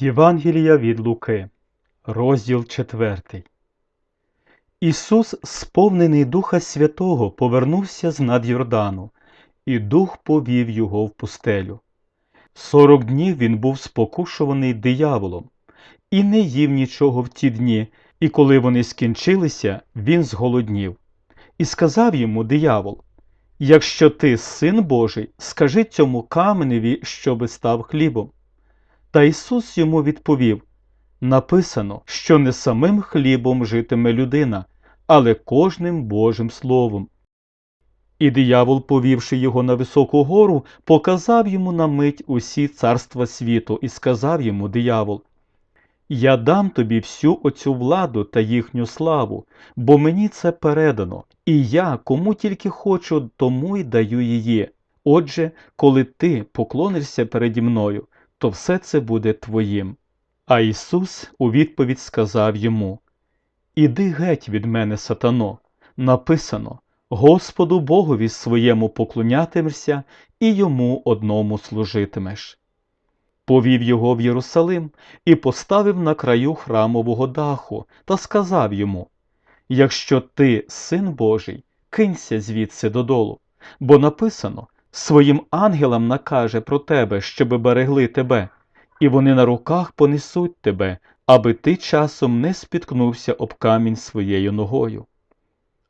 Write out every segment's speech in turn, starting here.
Євангелія від Луки, розділ 4. Ісус, сповнений Духа Святого, повернувся з над Йордану, і Дух повів його в пустелю. Сорок днів він був спокушуваний дияволом, і не їв нічого в ті дні, і коли вони скінчилися, він зголоднів. І сказав йому диявол: Якщо ти син Божий, скажи цьому каменеві, щоби став хлібом. Та Ісус йому відповів написано, що не самим хлібом житиме людина, але кожним Божим Словом. І диявол, повівши його на високу гору, показав йому на мить усі царства світу і сказав йому диявол Я дам тобі всю оцю владу та їхню славу, бо мені це передано, і я, кому тільки хочу, тому й даю її. Отже, коли ти поклонишся переді мною, то все це буде твоїм. А Ісус у відповідь сказав йому Іди геть від мене, сатано, написано Господу Богові своєму поклонятимешся і йому одному служитимеш. Повів його в Єрусалим і поставив на краю храмового даху та сказав йому Якщо ти син Божий, кинься звідси додолу, бо написано своїм ангелам накаже про тебе, щоби берегли тебе, і вони на руках понесуть тебе, аби ти часом не спіткнувся об камінь своєю ногою.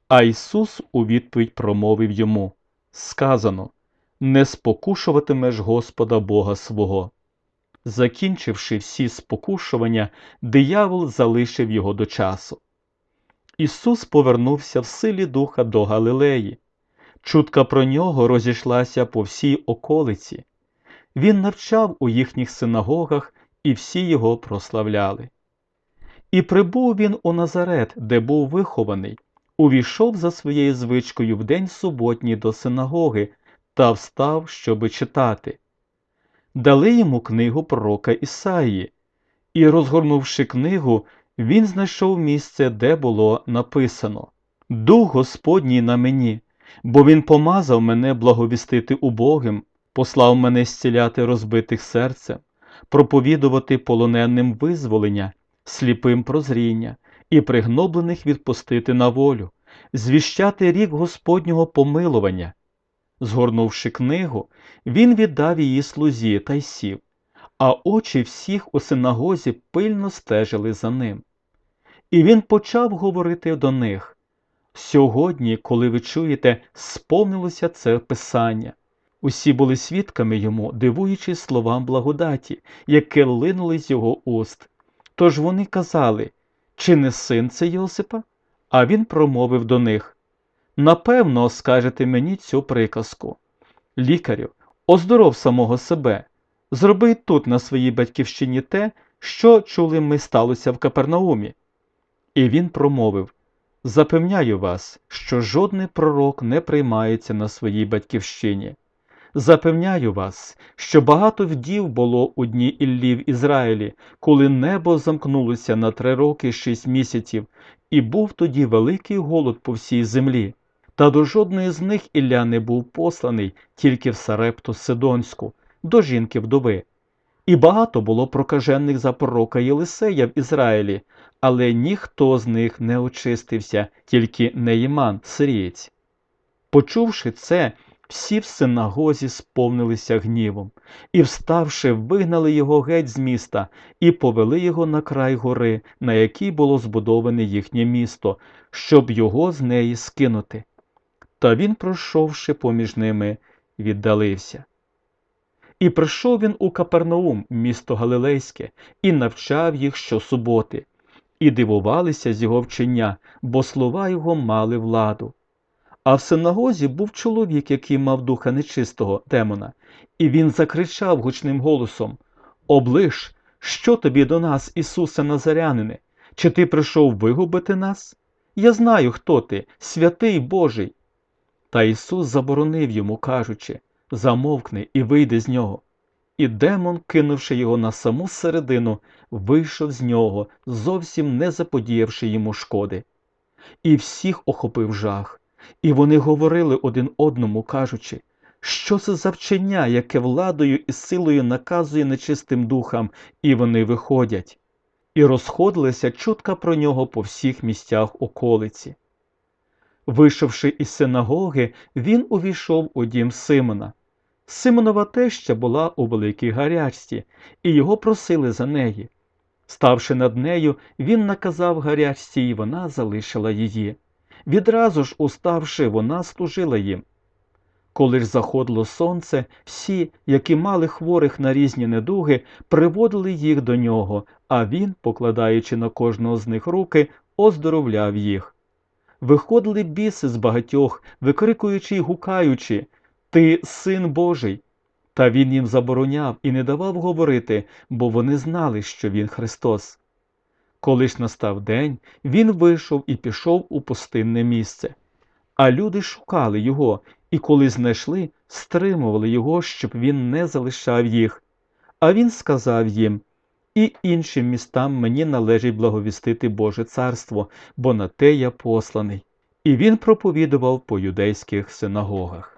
А Ісус у відповідь промовив йому Сказано Не спокушуватимеш Господа Бога свого. Закінчивши всі спокушування, диявол залишив його до часу. Ісус повернувся в силі духа до Галилеї. Чутка про нього розійшлася по всій околиці. Він навчав у їхніх синагогах, і всі його прославляли. І прибув він у Назарет, де був вихований, увійшов за своєю звичкою в день суботній до синагоги та встав, щоби читати. Дали йому книгу пророка Ісаїї, і, розгорнувши книгу, він знайшов місце, де було написано Дух Господній на мені, бо Він помазав мене благовістити убогим, послав мене зціляти розбитих серцем, проповідувати полоненним визволення, сліпим прозріння і пригноблених відпустити на волю, звіщати рік Господнього помилування. Згорнувши книгу, він віддав її слузі та й сів, а очі всіх у синагозі пильно стежили за ним. І він почав говорити до них Сьогодні, коли ви чуєте, сповнилося це писання. Усі були свідками йому, дивуючись словам благодаті, яке линули з його уст. Тож вони казали, чи не син це Йосипа? А він промовив до них Напевно, скажете мені цю приказку. Лікарю, оздоров самого себе, зроби тут на своїй батьківщині те, що чули ми сталося в Капернаумі. І він промовив Запевняю вас, що жодний пророк не приймається на своїй батьківщині. Запевняю вас, що багато вдів було у дні Іллі в Ізраїлі, коли небо замкнулося на три роки шість місяців, і був тоді великий голод по всій землі. Та до жодної з них Ілля не був посланий тільки в Сарепту Сидонську, до жінки вдови. І багато було прокажених за пророка Єлисея в Ізраїлі, але ніхто з них не очистився, тільки Неїман, сирієць. Почувши це, всі в синагозі сповнилися гнівом, і, вставши, вигнали його геть з міста і повели його на край гори, на якій було збудоване їхнє місто, щоб його з неї скинути. Та він, пройшовши поміж ними, віддалився. І прийшов він у Капернаум, місто Галилейське, і навчав їх щосуботи, і дивувалися з його вчення, бо слова його мали владу. А в синагозі був чоловік, який мав духа нечистого демона, і він закричав гучним голосом Оближ, що тобі до нас, Ісусе Назарянине? Чи ти прийшов вигубити нас? Я знаю, хто ти, святий Божий. Та Ісус заборонив йому, кажучи Замовкни і вийди з нього. І демон, кинувши його на саму середину, вийшов з нього, зовсім не заподіявши йому шкоди. І всіх охопив жах. І вони говорили один одному, кажучи, Що це за вчення, яке владою і силою наказує нечистим духам, і вони виходять? І розходилася чутка про нього по всіх місцях околиці. Вийшовши із синагоги, він увійшов у дім Симона. Симонова теща була у великій гарячці, і його просили за неї. Ставши над нею, він наказав гарячці, і вона залишила її. Відразу ж, уставши, вона служила їм. Коли ж заходило сонце, всі, які мали хворих на різні недуги, приводили їх до нього, а він, покладаючи на кожного з них руки, оздоровляв їх. Виходили біси з багатьох, викрикуючи й гукаючи Ти син Божий. Та він їм забороняв і не давав говорити, бо вони знали, що він Христос. Коли ж настав день, він вийшов і пішов у пустинне місце. А люди шукали його, і коли знайшли, стримували його, щоб він не залишав їх. А він сказав їм І іншим містам мені належить благовістити Боже царство, бо на те я посланий. І він проповідував по юдейських синагогах.